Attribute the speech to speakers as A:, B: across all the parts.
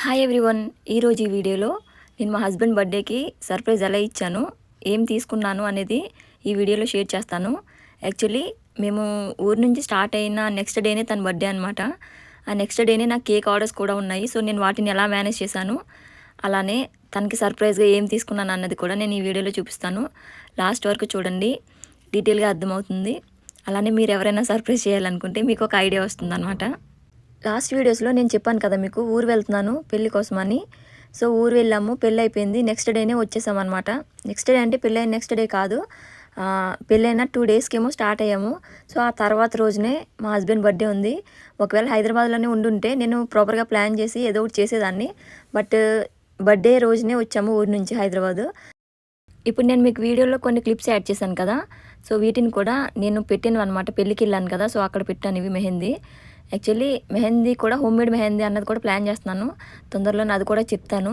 A: Hi everyone ఈరోజు ఈ వీడియోలో నేను మా హస్బెండ్ బర్త్డేకి సర్ప్రైజ్ ఎలా ఇచ్చాను ఏం తీసుకున్నాను అనేది ఈ వీడియోలో షేర్ చేస్తాను. యాక్చువల్లీ మేము ఊరు నుంచి స్టార్ట్ అయిన నెక్స్ట్ డేనే తన బర్త్డే అనమాట ఆ నెక్స్ట్ డేనే నాకు కేక్ ఆర్డర్స్ కూడా ఉన్నాయి సో నేను వాటిని ఎలా మేనేజ్ చేశాను అలానే తనకి సర్ప్రైజ్గా ఏం తీసుకున్నాను అన్నది కూడా నేను ఈ వీడియోలో చూపిస్తాను. లాస్ట్ వరకు చూడండి డీటెయిల్గా అర్థమవుతుంది. అలానే మీరు ఎవరైనా సర్ప్రైజ్ చేయాలనుకుంటే మీకు ఒక ఐడియా వస్తుందన్నమాట. లాస్ట్ వీడియోస్లో నేను చెప్పాను కదా మీకు ఊరు వెళ్తున్నాను పెళ్ళి కోసమని. సో ఊరు వెళ్ళాము పెళ్ళి అయిపోయింది నెక్స్ట్ డేనే వచ్చేసాం అనమాట నెక్స్ట్ డే అంటే పెళ్ళి అయిన నెక్స్ట్ డే కాదు. పెళ్ళైన టూ డేస్కేమో స్టార్ట్ అయ్యాము. సో ఆ తర్వాత రోజునే మా హస్బెండ్ బర్త్డే ఉంది. ఒకవేళ హైదరాబాద్లోనే ఉండుంటే నేను ప్రాపర్గా ప్లాన్ చేసి ఏదో ఒకటి చేసేదాన్ని. బట్ బర్త్డే రోజునే వచ్చాము ఊరి నుంచి హైదరాబాదు. ఇప్పుడు నేను మీకు వీడియోలో కొన్ని క్లిప్స్ యాడ్ చేశాను కదా. సో వీటిని కూడా నేను పెట్టాను అనమాట పెళ్ళికి వెళ్ళాను కదా సో అక్కడ పెట్టాను ఇవి మెహందీ. యాక్చువల్లీ మెహందీ కూడా హోమ్ మేడ్ మెహందీ అన్నది కూడా ప్లాన్ చేస్తున్నాను. తొందరలో అది కూడా చెప్తాను.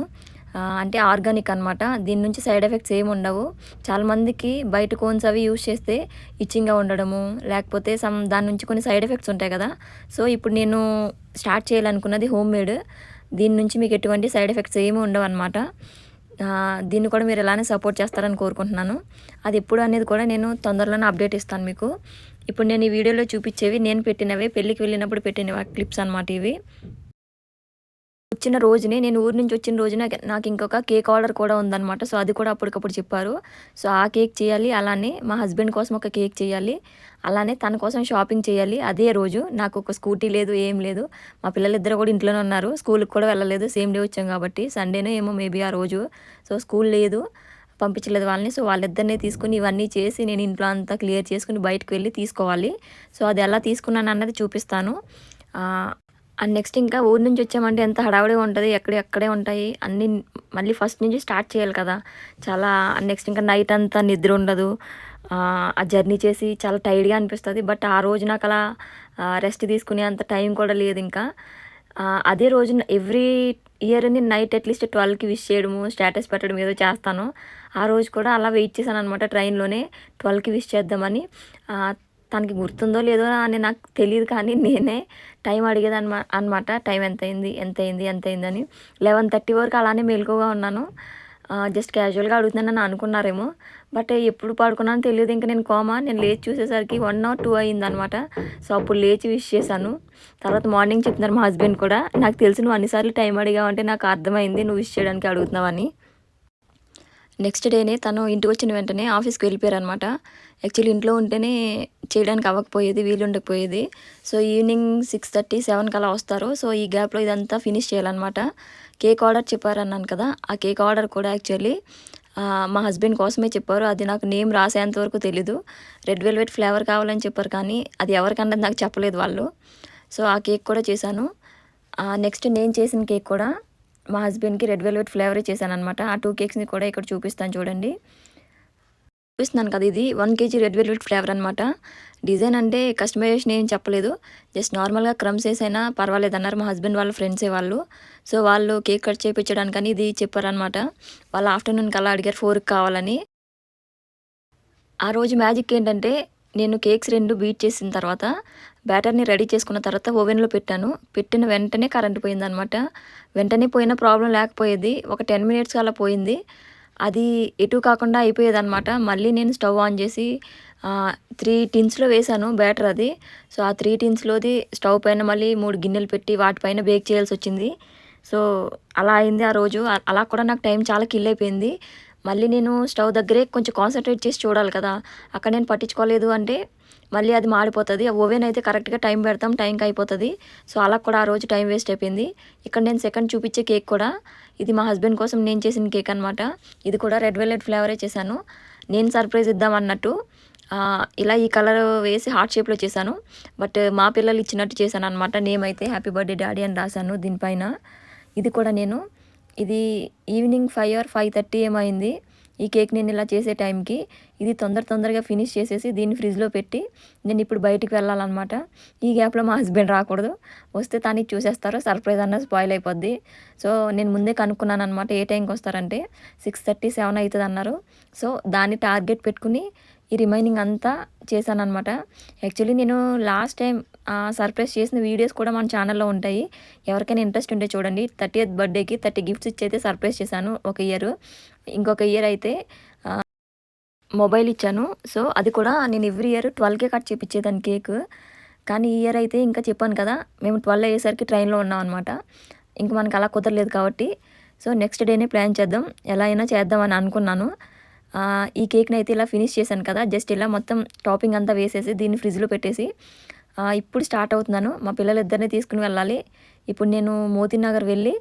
A: అంటే ఆర్గానిక్ అనమాట దీని నుంచి సైడ్ ఎఫెక్ట్స్ ఏమి ఉండవు. చాలామందికి బయట కోన్స్ అవి యూజ్ చేస్తే ఇచ్చింగ్గా ఉండడము లేకపోతే సమ్ దాని నుంచి కొన్ని సైడ్ ఎఫెక్ట్స్ ఉంటాయి కదా. సో ఇప్పుడు నేను స్టార్ట్ చేయాలనుకున్నది హోమ్ మేడ్. దీని నుంచి మీకు ఎటువంటి సైడ్ ఎఫెక్ట్స్ ఏమి ఉండవు అనమాట దీన్ని కూడా మీరు ఎలానే సపోర్ట్ చేస్తారని కోరుకుంటున్నాను. అది ఎప్పుడు అనేది కూడా నేను తొందరలోనే అప్డేట్ ఇస్తాను మీకు. ఇప్పుడు నేను ఈ వీడియోలో చూపించేవి నేను పెట్టినవే పెళ్ళికి వెళ్ళినప్పుడు పెట్టిన క్లిప్స్ అనమాట ఇవి. వచ్చిన రోజునే నేను ఊరి నుంచి వచ్చిన రోజున నాకు ఇంకొక కేక్ ఆర్డర్ కూడా ఉందన్నమాట. సో అది కూడా అప్పటికప్పుడు చెప్పారు. సో ఆ కేక్ చేయాలి అలానే మా హస్బెండ్ కోసం ఒక కేక్ చేయాలి అలానే తన కోసం షాపింగ్ చేయాలి. అదే రోజు నాకు ఒక స్కూటీ లేదు ఏం లేదు. మా పిల్లలిద్దరు కూడా ఇంట్లోనే ఉన్నారు. స్కూల్కి కూడా వెళ్ళలేదు సేమ్ డే వచ్చాం కాబట్టి. సండేనో ఏమో మేబీ ఆ రోజు. సో స్కూల్ లేదు. పంపించలేదు వాళ్ళని. సో వాళ్ళిద్దరినే తీసుకుని ఇవన్నీ చేసి నేను ఇంట్లో అంతా క్లియర్ చేసుకుని బయటకు వెళ్ళి తీసుకోవాలి. సో అది ఎలా తీసుకున్నాను అన్నది చూపిస్తాను. అండ్ నెక్స్ట్ ఇంకా ఊరి నుంచి వచ్చామంటే ఎంత హడావుడిగా ఉంటుంది ఎక్కడెక్కడే ఉంటాయి. అన్నీ మళ్ళీ ఫస్ట్ నుంచి స్టార్ట్ చేయాలి కదా. చాలా నెక్స్ట్ ఇంకా నైట్ అంతా నిద్ర ఉండదు. ఆ, జర్నీ చేసి చాలా టైర్డ్గా అనిపిస్తుంది. బట్ ఆ రోజు నాకు అలా రెస్ట్ తీసుకునే అంత టైం కూడా లేదు ఇంకా. అదే రోజు ఎవ్రీ ఇయర్ నేను నైట్ అట్లీస్ట్ ట్వెల్వ్కి విష్ చేయడము స్టేటస్ పెట్టడం ఏదో చేస్తాను. ఆ రోజు కూడా అలా వెయిట్ చేశాను అనమాట ట్రైన్లోనే. ట్వెల్వ్కి విష్ చేద్దామని. తనకి గుర్తుందో లేదో అని నాకు తెలియదు కానీ నేనే టైం అడిగేది అనమా అనమాట టైం ఎంత అయింది ఎంత అయింది ఎంత అయింది అని లెవెన్ థర్టీ వరకు అలానే మెలకుగా ఉన్నాను. జస్ట్ క్యాజువల్గా అడుగుతున్నానని అనుకున్నారేమో. బట్ ఎప్పుడు పడుకున్నానో తెలియదు. ఇంకా నేను కోమా నేను లేచి చూసేసరికి వన్ ఆర్ టూ అయింది అనమాట సో అప్పుడు లేచి విష్ చేశాను. తర్వాత మార్నింగ్ చెప్తున్నారు మా హస్బెండ్ కూడా. నాకు తెలిసి నువ్వు అన్నిసార్లు టైం అడిగావంటే నాకు అర్థమైంది. నువ్వు విష్ చేయడానికి అడుగుతున్నావని. నెక్స్ట్ డేనే తను ఇంటికి వచ్చిన వెంటనే ఆఫీస్కి వెళ్ళిపోయారు అనమాట యాక్చువల్లీ ఇంట్లో ఉంటేనే చేయడానికి అవ్వకపోయేది వీలుండకపోయేది. సో ఈవినింగ్ సిక్స్ థర్టీ సెవెన్కి అలా వస్తారు. సో ఈ గ్యాప్లో ఇదంతా ఫినిష్ చేయాలన్నమాట. కేక్ ఆర్డర్ చెప్పారన్నాను కదా ఆ కేక్ ఆర్డర్ కూడా యాక్చువల్లీ మా హస్బెండ్ కోసమే చెప్పారు. అది నాకు నేమ్ రాసేంత వరకు తెలీదు. రెడ్ వెల్వెట్ ఫ్లేవర్ కావాలని చెప్పారు కానీ అది ఎవరికన్నా నాకు చెప్పలేదు వాళ్ళు. సో ఆ కేక్ కూడా చేశాను. నెక్స్ట్ నేను చేసిన కేక్ కూడా మా హస్బెండ్కి రెడ్ వెల్వెట్ ఫ్లేవర్ చేశాను అనమాట ఆ టూ కేక్స్ని కూడా ఇక్కడ చూపిస్తాను చూడండి. చూపిస్తున్నాను కదా ఇది. One KG red velvet flavour అనమాట డిజైన్ అంటే కస్టమైజేషన్ ఏం చెప్పలేదు. జస్ట్ నార్మల్గా క్రమ్స్ వేసైనా పర్వాలేదు అన్నారు మా హస్బెండ్ వాళ్ళ ఫ్రెండ్సే వాళ్ళు. సో వాళ్ళు కేక్ కట్ చేయించడానికని ఇది చెప్పారనమాట వాళ్ళు ఆఫ్టర్నూన్కి కల్లా అడిగారు ఫోర్కి కావాలని. ఆ రోజు మ్యాజిక్ ఏంటంటే నేను కేక్స్ రెండు బీట్ చేసిన తర్వాత బ్యాటర్ని రెడీ చేసుకున్న తర్వాత ఓవెన్లో పెట్టాను. పెట్టిన వెంటనే కరెంట్ పోయిందనమాట వెంటనే పోయిన ప్రాబ్లం లేకపోయేది. ఒక టెన్ మినిట్స్ అలా పోయింది. అది ఎటు కాకుండా అయిపోయేదన్నమాట. మళ్ళీ నేను స్టవ్ ఆన్ చేసి త్రీ టిన్స్లో వేశాను బ్యాటర్ అది. సో ఆ త్రీ టిన్స్లోది స్టవ్ పైన మళ్ళీ మూడు గిన్నెలు పెట్టి వాటిపైన బేక్ చేయాల్సి వచ్చింది. సో అలా అయింది ఆ రోజు. అలా కూడా నాకు టైం చాలా కిల్ అయిపోయింది. మళ్ళీ నేను స్టవ్ దగ్గరే కొంచెం కాన్సన్ట్రేట్ చేసి చూడాలి కదా. అక్కడ నేను పట్టించుకోలేదు అంటే మళ్ళీ అది మాడిపోతుంది. ఆ ఓవెన్ అయితే కరెక్ట్గా టైం పెడతాం టైంకి అయిపోతుంది. సో అలా కూడా ఆ రోజు టైం వేస్ట్ అయిపోయింది. ఇక్కడ నేను సెకండ్ చూపించే కేక్ కూడా ఇది మా హస్బెండ్ కోసం నేను చేసిన కేక్ అనమాట ఇది కూడా రెడ్ వెల్వెట్ ఫ్లేవరే చేశాను. నేను సర్ప్రైజ్ ఇద్దాం అన్నట్టు ఇలా ఈ కలర్ వేసి హార్ట్ షేప్లో చేశాను. బట్ మా పిల్లలు ఇచ్చినట్టు చేశాను అనమాట నేమ్ అయితే హ్యాపీ బర్త్డే డాడీ అని రాశాను దీనిపైన. ఇది కూడా నేను ఇది evening five or five thirty ఏమైంది. ఈ కేక్ నేను ఇలా చేసే టైంకి ఇది తొందర తొందరగా ఫినిష్ చేసేసి దీన్ని ఫ్రిడ్జ్లో పెట్టి నేను ఇప్పుడు బయటికి వెళ్ళాలన్నమాట. ఈ గ్యాప్లో మా హస్బెండ్ రాకూడదు. వస్తే తనకి చూసేస్తారు సర్ప్రైజ్ అన్న స్పాయిల్ అయిపోద్ది. సో నేను ముందే కనుక్కున్నాను అనమాట ఏ టైంకి వస్తారంటే సిక్స్ థర్టీ సెవెన్ అవుతుంది అన్నారు సో దాన్ని టార్గెట్ పెట్టుకుని ఈ రిమైనింగ్ అంతా చేశాను అనమాట యాక్చువల్లీ నేను లాస్ట్ టైం సర్ప్రైజ్ చేసిన వీడియోస్ కూడా మన ఛానల్లో ఉంటాయి. ఎవరికైనా ఇంట్రెస్ట్ ఉంటే చూడండి. థర్టీ ఎయిత్ బర్త్డేకి థర్టీ గిఫ్ట్స్ ఇచ్చి అయితే సర్ప్రైజ్ చేశాను ఒక ఇయర్. ఇంకొక ఇయర్ అయితే మొబైల్ ఇచ్చాను. సో అది కూడా నేను ఎవ్రీ ఇయర్ ట్వెల్వ్కే కట్ చేపించేదాన్ని కేక్ కానీ ఈ ఇయర్ అయితే ఇంకా చెప్పాను కదా మేము ట్వెల్వ్ అయ్యేసరికి ట్రైన్లో ఉన్నాం అనమాట ఇంక మనకు అలా కుదరలేదు కాబట్టి. సో నెక్స్ట్ డేనే ప్లాన్ చేద్దాం. ఎలా అయినా చేద్దామని అనుకున్నాను. ఈ కేక్ని అయితే ఇలా ఫినిష్ చేశాను కదా జస్ట్ ఇలా మొత్తం టాపింగ్ అంతా వేసేసి దీన్ని ఫ్రిడ్జ్లో పెట్టేసి ఇప్పుడు స్టార్ట్ అవుతున్నాను. మా పిల్లలిద్దరిని తీసుకుని వెళ్ళాలి. ఇప్పుడు నేను మోతీనగర్ వెళ్ళి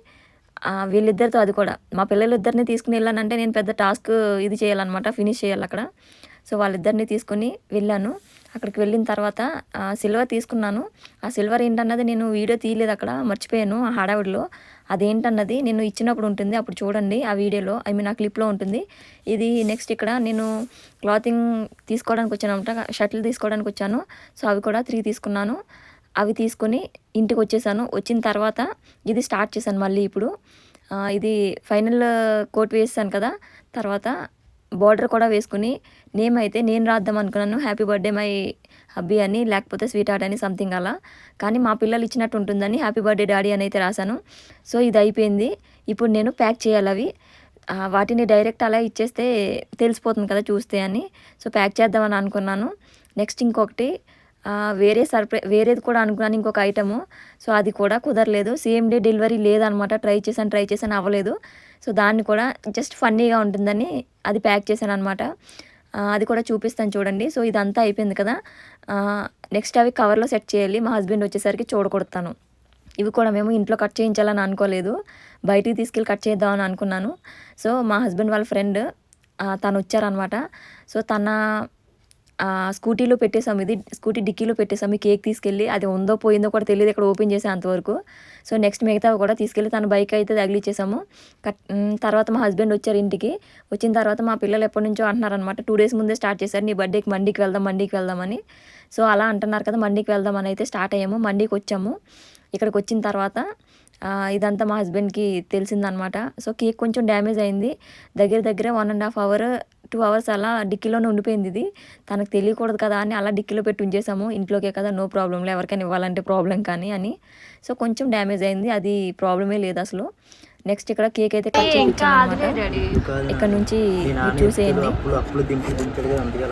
A: వీళ్ళిద్దరితో అది కూడా. మా పిల్లలిద్దరిని తీసుకుని వెళ్ళానంటే నేను పెద్ద టాస్క్ ఇది చేయాలన్నమాట ఫినిష్ చేయాలి అక్కడ. సో వాళ్ళిద్దరిని తీసుకుని వెళ్ళాను. అక్కడికి వెళ్ళిన తర్వాత ఆ, సిల్వర్ తీసుకున్నాను. ఆ సిల్వర్ ఏంటన్నది నేను వీడియో తీయలేదు అక్కడ మర్చిపోయాను ఆ హడావిడిలో. అదేంటన్నది నేను ఇచ్చినప్పుడు ఉంటుంది అప్పుడు చూడండి ఆ వీడియోలో ఐ మీన్ ఆ క్లిప్లో ఉంటుంది. ఇది నెక్స్ట్ ఇక్కడ నేను క్లాతింగ్ తీసుకోవడానికి వచ్చాను అనమాట షర్ట్లు తీసుకోవడానికి వచ్చాను. సో అవి కూడా త్రీ తీసుకున్నాను. అవి తీసుకొని ఇంటికి వచ్చేసాను వచ్చిన తర్వాత ఇది స్టార్ట్ చేశాను మళ్ళీ ఇప్పుడు. ఇది ఫైనల్ కోట్ వేసాను కదా. తర్వాత బార్డర్ కూడా వేసుకుని నేమ్ అయితే నేను రాద్దాం అనుకున్నాను. హ్యాపీ బర్త్డే మై హబ్బీ అని లేకపోతే స్వీట్ హార్ట్ అని సంథింగ్ అలా. కానీ మా పిల్లలు ఇచ్చినట్టు ఉంటుందని హ్యాపీ బర్త్డే డాడీ అని అయితే రాశాను. సో ఇది అయిపోయింది. ఇప్పుడు నేను ప్యాక్ చేయాలి అవి. వాటిని డైరెక్ట్ అలా ఇచ్చేస్తే తెలిసిపోతుంది కదా చూస్తే అని. సో ప్యాక్ చేద్దామని అనుకున్నాను. నెక్స్ట్ ఇంకొకటి వేరే సర్ప్రైజ్ వేరేది కూడా అనుకున్నాను ఇంకొక ఐటము. సో అది కూడా కుదరలేదు. సేమ్ డే డెలివరీ లేదనమాట. ట్రై చేశాను ట్రై చేశాను అవ్వలేదు. సో దాన్ని కూడా జస్ట్ ఫన్నీగా ఉంటుందని అది ప్యాక్ చేశాను అనమాట అది కూడా చూపిస్తాను చూడండి. సో ఇదంతా అయిపోయింది కదా. నెక్స్ట్ అవి కవర్లో సెట్ చేయాలి. మా హస్బెండ్ వచ్చేసరికి చూడకొడతాను ఇవి కూడా మేము ఇంట్లో కట్ చేయించాలని అనుకోలేదు. బయటికి తీసుకెళ్ళి కట్ చేద్దామని అనుకున్నాను. సో మా హస్బెండ్ వాళ్ళ ఫ్రెండ్ తను వచ్చారనమాట. సో తన స్కూటీలో పెట్టేసాం ఇది స్కూటీ డిక్కీలో పెట్టేసాం ఈ కేక్ తీసుకెళ్ళి అది ఉందో పోయిందో కూడా తెలియదు ఇక్కడ ఓపెన్ చేసే అంతవరకు. సో నెక్స్ట్ మిగతావి కూడా తీసుకెళ్ళి తన బైక్ అయితే తగిలిచ్చేసాము. కట్ తర్వాత మా హస్బెండ్ వచ్చారు ఇంటికి. వచ్చిన తర్వాత మా పిల్లలు ఎప్పటి నుంచో అంటున్నారనమాట టూ డేస్ ముందే స్టార్ట్ చేశారు నీ బర్త్డేకి మండీకి వెళ్దాం మండీకి వెళ్దామని సో అలా అంటున్నారు కదా మండీకి వెళ్దామని అయితే స్టార్ట్ అయ్యాము. మండీకి వచ్చాము. ఇక్కడికి వచ్చిన తర్వాత ఇదంతా మా హస్బెండ్కి తెలిసిందనమాట సో కేక్ కొంచెం డ్యామేజ్ అయింది. దగ్గర దగ్గర one and half hour two hours అలా డిక్కీలోనే ఉండిపోయింది ఇది. తనకు తెలియకూడదు కదా అని అలా డిక్కీలో పెట్టి ఉంచేసాము. ఇంట్లోకే కదా నో ప్రాబ్లంలో ఎవరికైనా ఇవ్వాలంటే ప్రాబ్లం కానీ అని. సో కొంచెం డ్యామేజ్ అయింది. అది ప్రాబ్లమే లేదు అసలు. నెక్స్ట్ ఇక్కడ కేక్ అయితే కట్ చేయించాను ఇక్కడ నుంచి చూసేయండి.
B: కదా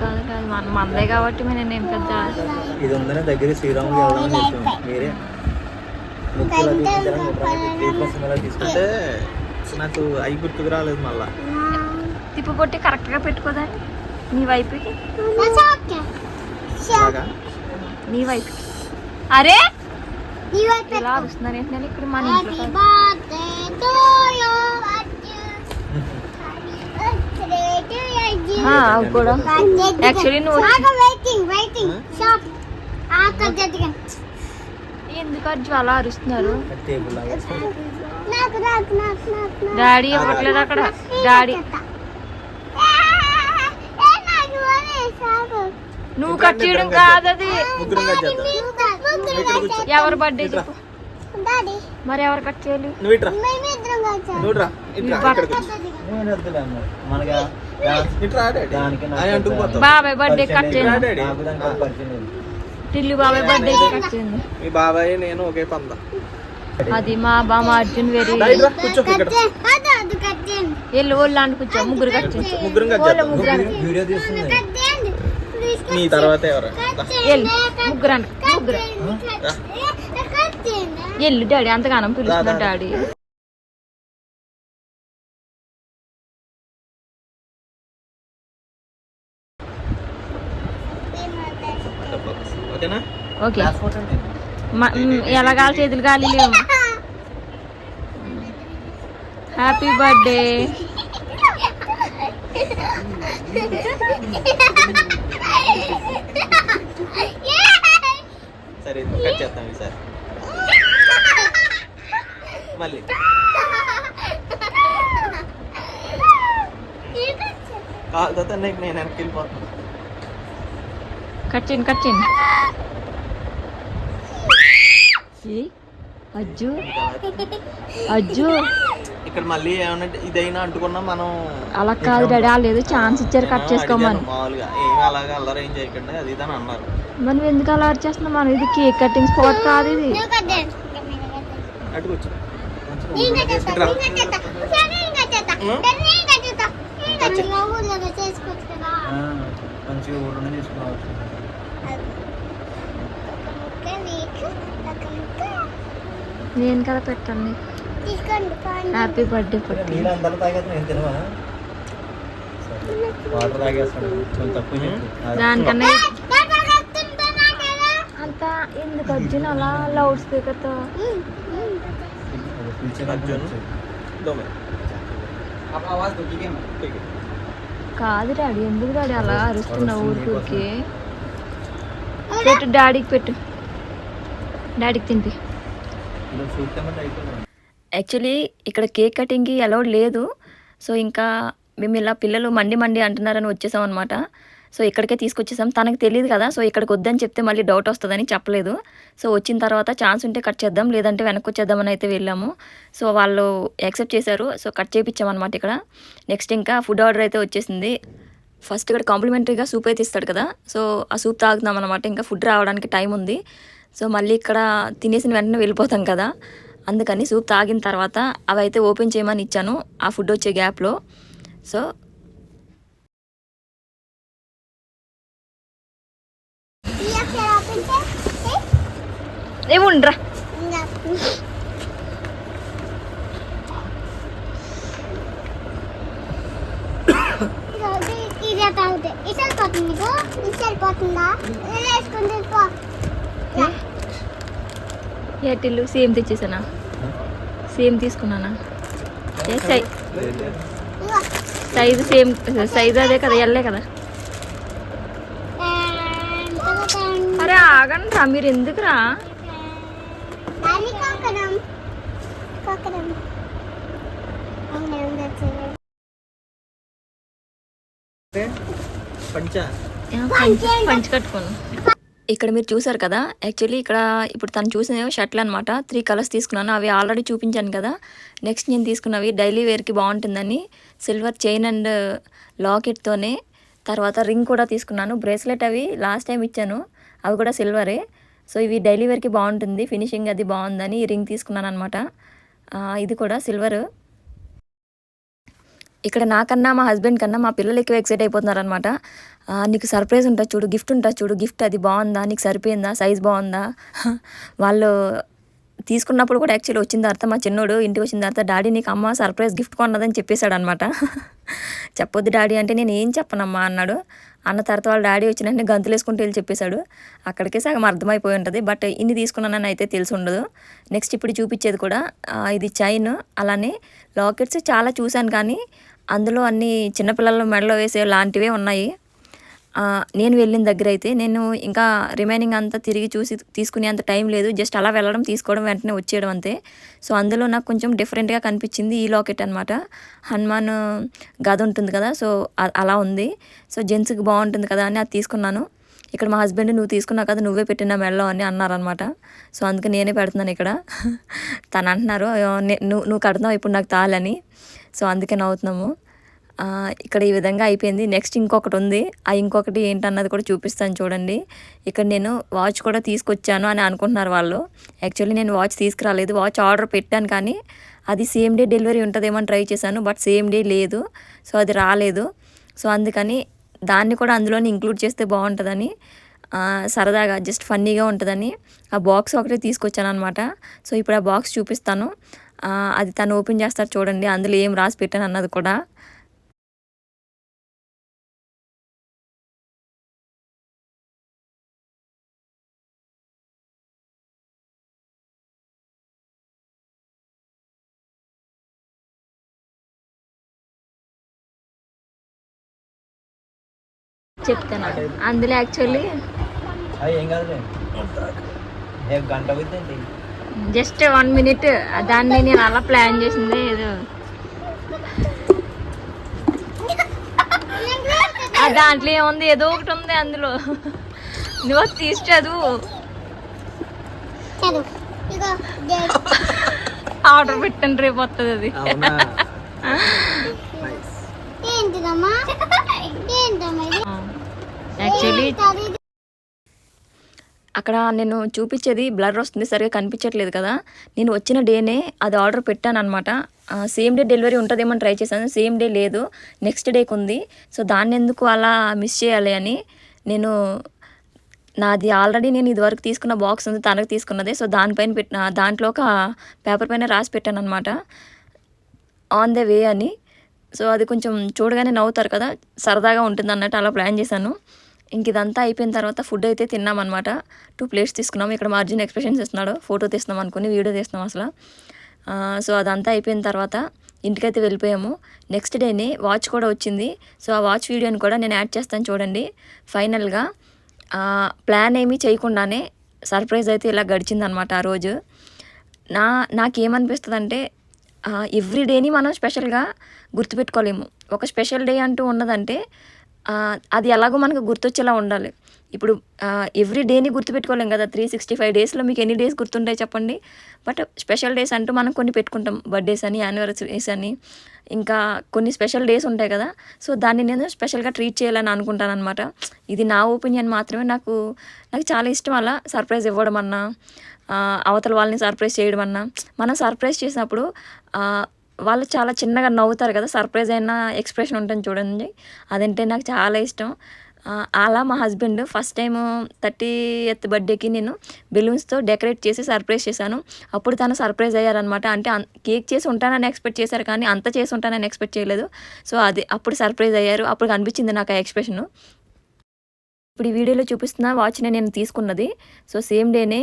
A: కాదు మన కాబట్టి నేను పెద్ద
B: ఇది ఉందనే దగ్గర శ్రీరాములు మీరే. తీసుకుంటే నాకు అవి గుర్తుకు రాలేదు మళ్ళా.
A: తిప్పు కొట్టి కరెక్ట్గా పెట్టుకోదాన్ని నీ వైపుకి నీ వైపుకి అరే! ఇలా అరుస్తున్నారు? ఏంటంటే ఇక్కడ మన ఇంట్లో కూడా. యాక్చువల్లీ నువ్వు ఎందుకు అర్జు అలా అరుస్తున్నారు? డాడీ ఇవ్వట్లేదు అక్కడ. డాడీ నువ్వు కట్ చేయడం కాదు అది ఎవరు బర్త్డే చెప్పు. మరి ఎవరు కట్ చేయాలి? బాబాయ్ బర్త్డే కట్ చేయండి. టిల్లు బాబాయ్ బర్త్డే కట్ చేయండి.
B: మీ బాబాయ్ నేను ఒకే పంద.
A: అది మా బామ్మ అర్జున్ వేరే. ఎల్లు వాళ్ళు కూర్చో. ముగ్గురు కట్ చేయండి
B: ముగ్గురం కట్
A: వాళ్ళ
B: చేద్దాం
A: ముగ్గురు
C: వీడియో తీస్తుంది
B: నీ తర్వాత ఎవరు.
A: ఎల్లు ముగ్గురు. అన్న ముగ్గురు ఎల్లు డాడీ అంతగానం పిలుస్తున్నా డాడీ.
B: ఓకేనా?
A: ఓకే. ఎలా కాలి చేతులు లేవు. హ్యాపీ బర్త్డే
B: సరే కట్ చేద్దాం ఈసారి మళ్ళీ కాదు తాత నీకు నేను వెనక్కి వెళ్ళిపోతాను
A: కట్ చేయండి కట్ చేయండి ఏ? అజ్జు అజ్జు
B: ఇక్కడ మళ్ళీ ఏమైనా ఇదైనా అంటుకున్నా మనం
A: అలా కాదు డాడీ వాళ్ళు ఏదో ఛాన్స్ ఇచ్చారు కట్ చేసుకోమని
B: మామూలుగా ఏమి అలాగా అల్లరి ఏం చేయకండి అది ఇది అని అన్నారు
A: మనం ఎందుకు అలా చేస్తున్నాం మనం ఇది కేక్ కటింగ్ స్పాట్ కాదు ఇది
C: నువ్వు కట్ చేసుకుంటా నేను కట్ చేసుకుంటా.
B: అటు కూర్చో
C: నేను కట్ చేస్తా, నేను కట్ చేస్తా. ఒకసారి నేను కట్ చేస్తా. దాన్ని నేను కట్ చేస్తా. నేను కట్ చేస్తా. ఊర్లో చేసుకోవచ్చు కదా.
B: మంచిగా ఊళ్ళో తీసుకున్నావచ్చు
C: అది. ఒక ముక్క నీకు, ఒక ముక్క
A: నేను కదా పెట్టండి. హ్యాపీ బర్త్డే పుట్టి. దానికన్నా అంత ఎందుకు వచ్చిన అలా లౌడ్ స్పీకర్తో కాదు డాడీ ఎందుకు డాడీ అలా అరుస్తున్నావు ఊరికి పెట్టు డాడీకి పెట్టు. డాడీకి
B: తింపి
A: యాక్చువల్లీ ఇక్కడ కేక్ కటింగ్కి అలౌడ్ లేదు. సో ఇంకా మేము ఇలా పిల్లలు మండి మండి అంటున్నారని వచ్చేసాం అనమాట సో ఇక్కడికే తీసుకొచ్చేసాం. తనకు తెలియదు కదా. సో ఇక్కడికి వద్దని చెప్తే మళ్ళీ డౌట్ వస్తుందని చెప్పలేదు. సో వచ్చిన తర్వాత ఛాన్స్ ఉంటే కట్ చేద్దాం. లేదంటే వెనక్కి వచ్చేద్దామని అయితే వెళ్ళాము. సో వాళ్ళు యాక్సెప్ట్ చేశారు. సో కట్ చేయించామన్నమాట ఇక్కడ. నెక్స్ట్ ఇంకా ఫుడ్ ఆర్డర్ అయితే వచ్చేసింది. ఫస్ట్ ఇక్కడ కాంప్లిమెంటరీగా సూప్ అయితే ఇస్తాడు కదా. సో ఆ సూప్ తాగుతున్నాం అనమాట ఇంకా ఫుడ్ రావడానికి టైం ఉంది. సో మళ్ళీ ఇక్కడ తినేసిన వెంటనే వెళ్ళిపోతాం కదా. అందుకని సూప్ తాగిన తర్వాత అవి అయితే ఓపెన్ చేయమని ఇచ్చాను. ఆ ఫుడ్ వచ్చే గ్యాప్లో. సో? ఏముండ్రా
C: ఇది సరిపోతుందా ఇది వేసుకుంటే.
A: ఎయిర్టెల్ సేమ్ తెచ్చేసానా సేమ్ తీసుకున్నానా ఏ సై. సైజు సేమ్ సైజు అదే కదా ఎల్లే కదా. అరే ఆగండి రా మీరు ఎందుకురా.
B: పంచ
A: పంచి కట్టుకోను ఇక్కడ మీరు చూసారు కదా యాక్చువల్లీ ఇక్కడ ఇప్పుడు తను చూసిన షర్ట్లు అనమాట త్రీ కలర్స్ తీసుకున్నాను. అవి ఆల్రెడీ చూపించాను కదా. నెక్స్ట్ నేను తీసుకున్నవి డైలీ వేర్కి బాగుంటుందని. సిల్వర్ చైన్ అండ్ లాకెట్తోనే తర్వాత రింగ్ కూడా తీసుకున్నాను. బ్రేస్లెట్ అవి లాస్ట్ టైం ఇచ్చాను. అవి కూడా సిల్వరే సో ఇవి డైలీ వేర్కి బాగుంటుంది. ఫినిషింగ్ అది బాగుందని ఈ రింగ్ తీసుకున్నాను అనమాట ఇది కూడా సిల్వర్ ఇక్కడ నాకన్నా మా హస్బెండ్ కన్నా మా పిల్లలు ఎక్కువ ఎక్సైట్ అయిపోతున్నారు అనమాట నీకు సర్ప్రైజ్ ఉంటుంది చూడు గిఫ్ట్ ఉంటుంది చూడు గిఫ్ట్ అది బాగుందా నీకు సరిపోయిందా సైజ్ బాగుందా? వాళ్ళు తీసుకున్నప్పుడు కూడా యాక్చువల్లీ వచ్చిన తర్వాత మా చిన్నోడు ఇంటికి వచ్చిన తర్వాత డాడీ నీకు అమ్మ సర్ప్రైజ్ గిఫ్ట్ కొన్నదని చెప్పేశాడు అనమాట చెప్పొద్దు డాడీ అంటే నేను ఏం చెప్పనమ్మా అన్నాడు. అన్న తర్వాత వాళ్ళ డాడీ వచ్చినంటే గంతులు వేసుకుంటూ వెళ్ళి చెప్పేశాడు. అక్కడికే సగం అర్థమైపోయి ఉంటుంది బట్ ఇన్ని తీసుకున్నానని అయితే తెలిసి ఉండదు. నెక్స్ట్ ఇప్పుడు చూపించేది కూడా ఇది చైన్ అలానే లాకెట్స్ చాలా చూశాను కానీ అందులో అన్ని చిన్నపిల్లల మెడలో వేసే లాంటివే ఉన్నాయి. నేను వెళ్ళిన దగ్గర అయితే నేను ఇంకా రిమైనింగ్ అంతా తిరిగి చూసి తీసుకునే అంత టైం లేదు. జస్ట్ అలా వెళ్ళడం తీసుకోవడం వెంటనే వచ్చేయడం అంతే. సో అందులో నాకు కొంచెం డిఫరెంట్గా కనిపించింది ఈ లాకెట్ అనమాట హనుమాన్ గద ఉంటుంది కదా సో అలా ఉంది. సో జెంట్స్కి బాగుంటుంది కదా అని అది తీసుకున్నాను. ఇక్కడ మా హస్బెండ్ నువ్వు తీసుకున్నావు కదా నువ్వే పెట్టిన మెడలో అని అన్నారనమాట సో అందుకే నేనే పెడుతున్నాను ఇక్కడ. తను అంటున్నారు నువ్వు నువ్వు కడుతున్నావు? ఇప్పుడు నాకు తాళని. సో అందుకే నవ్వుతున్నాము. ఇక్కడ ఈ విధంగా అయిపోయింది. నెక్స్ట్ ఇంకొకటి ఉంది. ఆ ఇంకొకటి ఏంటన్నది కూడా చూపిస్తాను చూడండి. ఇక్కడ నేను వాచ్ కూడా తీసుకొచ్చాను అని అనుకుంటున్నారు వాళ్ళు. యాక్చువల్లీ నేను వాచ్ తీసుకురాలేదు. వాచ్ ఆర్డర్ పెట్టాను కానీ అది సేమ్ డే డెలివరీ ఉంటుందేమో అని ట్రై చేశాను బట్ సేమ్ డే లేదు. సో అది రాలేదు. సో అందుకని దాన్ని కూడా అందులోనే ఇంక్లూడ్ చేస్తే బాగుంటుందని సరదాగా జస్ట్ ఫన్నీగా ఉంటుందని ఆ బాక్స్ ఒకటే తీసుకొచ్చాను అనమాట సో ఇప్పుడు ఆ బాక్స్ చూపిస్తాను. అది తను ఓపెన్ చేస్తారు చూడండి. అందులో ఏం రాసి పెట్టాను అన్నది కూడా. చెప్తాను. అందులో యాక్చువల్లీ జస్ట్ వన్ మినిట్ దాన్ని నేను అలా ప్లాన్ చేసింది ఏదో. ఆ దాంట్లో ఏముంది? ఏదో ఒకటి ఉంది అందులో. నువ్వు తీసి చదువు. ఆర్డర్ పెట్టండి రేపు వస్తుంది అది.
C: ఏంటిదమ్మా? ఏంటమ్మా
A: యాక్చువల్లీ? అక్కడ నేను చూపించేది బ్లర్ వస్తుంది సరిగా కనిపించట్లేదు కదా. నేను వచ్చిన డేనే అది ఆర్డర్ పెట్టాను అనమాట సేమ్ డే డెలివరీ ఉంటుందేమో ట్రై చేశాను. సేమ్ డే లేదు నెక్స్ట్ డేకి ఉంది. సో దాన్ని ఎందుకు అలా మిస్ చేయాలి అని నేను నాది ఆల్రెడీ నేను ఇదివరకు తీసుకున్న బాక్స్ ఉంది తనకు తీసుకున్నదే. సో దానిపైన పెట్టిన దాంట్లో ఒక పేపర్ పైన రాసి పెట్టాను అనమాట ఆన్ ద వే అని. సో అది కొంచెం చూడగానే నవ్వుతారు కదా సరదాగా ఉంటుంది అన్నట్టు అలా ప్లాన్ చేశాను. ఇంక ఇదంతా అయిపోయిన తర్వాత ఫుడ్ అయితే తిన్నామన్నమాట. టూ ప్లేట్స్ తీసుకున్నాం. ఇక్కడ మార్జిన్ ఎక్స్ప్రెషన్స్ ఇస్తున్నాడు. ఫోటో తీస్తున్నాం అనుకుని వీడియో తీస్తున్నాం అసలు. సో అదంతా అయిపోయిన తర్వాత ఇంటికైతే వెళ్ళిపోయాము. నెక్స్ట్ డేనే వాచ్ కూడా వచ్చింది. సో ఆ వాచ్ వీడియోని కూడా నేను యాడ్ చేస్తాను చూడండి. ఫైనల్గా ప్లాన్ ఏమీ చేయకుండానే సర్ప్రైజ్ అయితే ఇలా గడిచిందనమాట ఆ రోజు. నా నాకేమనిపిస్తుంది అంటే ఎవ్రీ డేని మనం స్పెషల్గా గుర్తుపెట్టుకోలేము. ఒక స్పెషల్ డే అంటూ ఉన్నదంటే అది ఎలాగో మనకు గుర్తొచ్చేలా ఉండాలి. ఇప్పుడు ఎవ్రీ డేని గుర్తుపెట్టుకోలేం కదా త్రీ సిక్స్టీ ఫైవ్ డేస్లో మీకు ఎన్ని డేస్ గుర్తుంటాయి చెప్పండి. బట్ స్పెషల్ డేస్ అంటూ మనం కొన్ని పెట్టుకుంటాం. బర్త్డేస్ అని యానివర్సరీస్ అని ఇంకా కొన్ని స్పెషల్ డేస్ ఉంటాయి కదా. సో దాన్ని నేను స్పెషల్గా ట్రీట్ చేయాలని అనుకుంటాను అనమాట ఇది నా ఒపీనియన్ మాత్రమే. నాకు నాకు చాలా ఇష్టం అలా సర్ప్రైజ్ ఇవ్వడం అన్నా అవతల వాళ్ళని సర్ప్రైజ్ చేయడం అన్నా. మనం సర్ప్రైజ్ చేసినప్పుడు వాళ్ళు చాలా చిన్నగా నవ్వుతారు కదా సర్ప్రైజ్ అయిన ఎక్స్ప్రెషన్ ఉంటుంది చూడండి. అదంటే నాకు చాలా ఇష్టం. అలా మా హస్బెండ్ ఫస్ట్ టైం థర్టీ ఎత్ బర్త్డేకి నేను బెలూన్స్తో డెకరేట్ చేసి సర్ప్రైజ్ చేశాను. అప్పుడు తను సర్ప్రైజ్ అయ్యారనమాట అంటే కేక్ చేసి ఉంటానని ఎక్స్పెక్ట్ చేశారు కానీ అంత చేసి ఉంటానని ఎక్స్పెక్ట్ చేయలేదు. సో అది అప్పుడు సర్ప్రైజ్ అయ్యారు. అప్పుడు అనిపించింది నాకు ఆ ఎక్స్ప్రెషను ఇప్పుడు ఈ వీడియోలో చూపిస్తున్న వాచ్ని నేను తీసుకున్నది. సో సేమ్ డేనే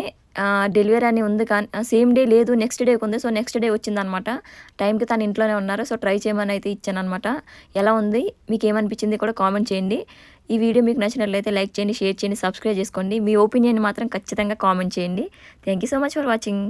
A: డెలివరీ అని ఉంది కానీ సేమ్ డే లేదు నెక్స్ట్ డే ఉంది. సో నెక్స్ట్ డే వచ్చిందనమాట. టైంకి తను ఇంట్లోనే ఉన్నారు. సో ట్రై చేయమని అయితే ఇచ్చాను అనమాట ఎలా ఉంది? మీకు ఏమనిపించింది కూడా కామెంట్ చేయండి. ఈ వీడియో మీకు నచ్చినట్లయితే లైక్ చేయండి షేర్ చేయండి సబ్స్క్రైబ్ చేసుకోండి. మీ ఒపీనియన్ మాత్రం ఖచ్చితంగా కామెంట్ చేయండి. Thank you so much for watching